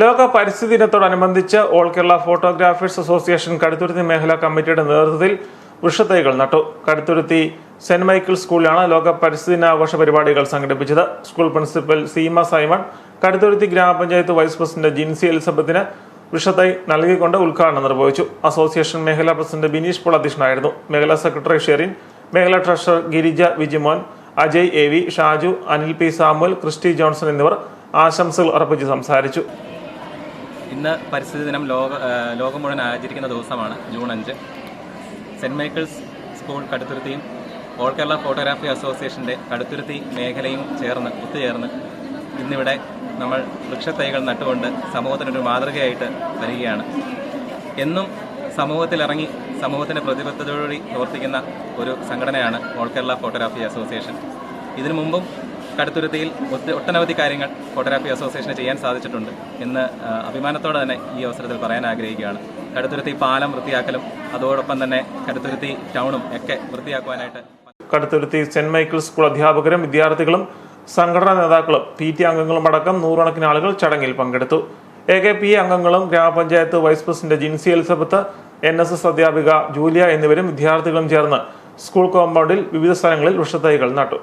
ലോക പരിസ്ഥിതി ദിനത്തോടനുബന്ധിച്ച് all Kerala photographers association Kaduthuruthy മേഖലാ കമ്മിറ്റിയുടെ നേതൃത്വത്തിൽ വൃക്ഷത്തൈകൾ നട്ടു. കടുത്തുരുത്തി സെന്റ് മൈക്കിൾ സ്കൂളിലാണ് ലോക പരിസ്ഥിതി ദിനാഘോഷ പരിപാടികൾ സംഘടിപ്പിച്ചത്. School principal Seema Simon Kaduthuruthy ഗ്രാമപഞ്ചായത്ത് വൈസ് പ്രസിഡന്റ് ജിൻസി എലിസബത്തിന് വൃക്ഷത്തൈ നൽകിക്കൊണ്ട് ഉദ്ഘാടനം നിർവഹിച്ചു. അസോസിയേഷൻ മേഖലാ പ്രസിഡന്റ് ബിനീഷ് പോൾ അധ്യക്ഷനായിരുന്നു. മേഖലാ സെക്രട്ടറി ഷെറിൻ മേഖലാ treasurer Girija Vijimon Ajay A V Shaju Anil P Samuel Christy Johnson എന്നിവർ ആശംസകൾ അർപ്പിച്ച് സംസാരിച്ചു. ഇന്ന് പരിസ്ഥിതി ദിനം ലോക ലോകം മുഴുവൻ ആചരിക്കുന്ന ദിവസമാണ് ജൂൺ അഞ്ച്. സെന്റ് മൈക്കിൾസ് സ്കൂൾ കടുത്തുരുത്തിയും ഓൾ കേരള ഫോട്ടോഗ്രാഫി അസോസിയേഷന്റെ കടുത്തുരുത്തി മേഖലയും ചേർന്ന് ഒത്തുചേർന്ന് ഇന്നിവിടെ നമ്മൾ വൃക്ഷത്തൈകൾ നട്ടുകൊണ്ട് സമൂഹത്തിനൊരു മാതൃകയായിട്ട് വരികയാണ്. എന്നും സമൂഹത്തിലിറങ്ങി സമൂഹത്തിന്റെ പ്രതിബദ്ധതയോടുകൂടി പ്രവർത്തിക്കുന്ന ഒരു സംഘടനയാണ് ഓൾ കേരള ഫോട്ടോഗ്രാഫി അസോസിയേഷൻ. ഇതിനു മുമ്പും കടുത്തുരുത്തിയിൽ ഒട്ടനവധി കാര്യങ്ങൾ ഫോട്ടോഗ്രാഫി അസോസിയേഷന് ചെയ്യാൻ സാധിച്ചിട്ടുണ്ട് എന്ന് അഭിമാനത്തോടെ തന്നെ ഈ അവസരത്തിൽ പറയാൻ ആഗ്രഹിക്കുകയാണ്. കടുത്തുരുത്തി പാലം വൃത്തിയാക്കലും അതോടൊപ്പം തന്നെ കടുത്തുരുത്തി ടൗണും ഒക്കെ വൃത്തിയാക്കുവാനായിട്ട് കടുത്തുരുത്തി സെന്റ് മൈക്കിൾസ് സ്കൂൾ അധ്യാപകരും വിദ്യാർത്ഥികളും സംഘടനാ നേതാക്കളും പി ടി അംഗങ്ങളും അടക്കം നൂറുകണക്കിന് ആളുകൾ ചടങ്ങിൽ പങ്കെടുത്തു. എ കെ പി അംഗങ്ങളും ഗ്രാമപഞ്ചായത്ത് vice president Jincy Elizabeth N S S അധ്യാപിക ജൂലിയ എന്നിവരും വിദ്യാർത്ഥികളും ചേർന്ന് സ്കൂൾ കോമ്പൗണ്ടിൽ വിവിധ സ്ഥലങ്ങളിൽ വൃക്ഷത്തൈകൾ നട്ടു.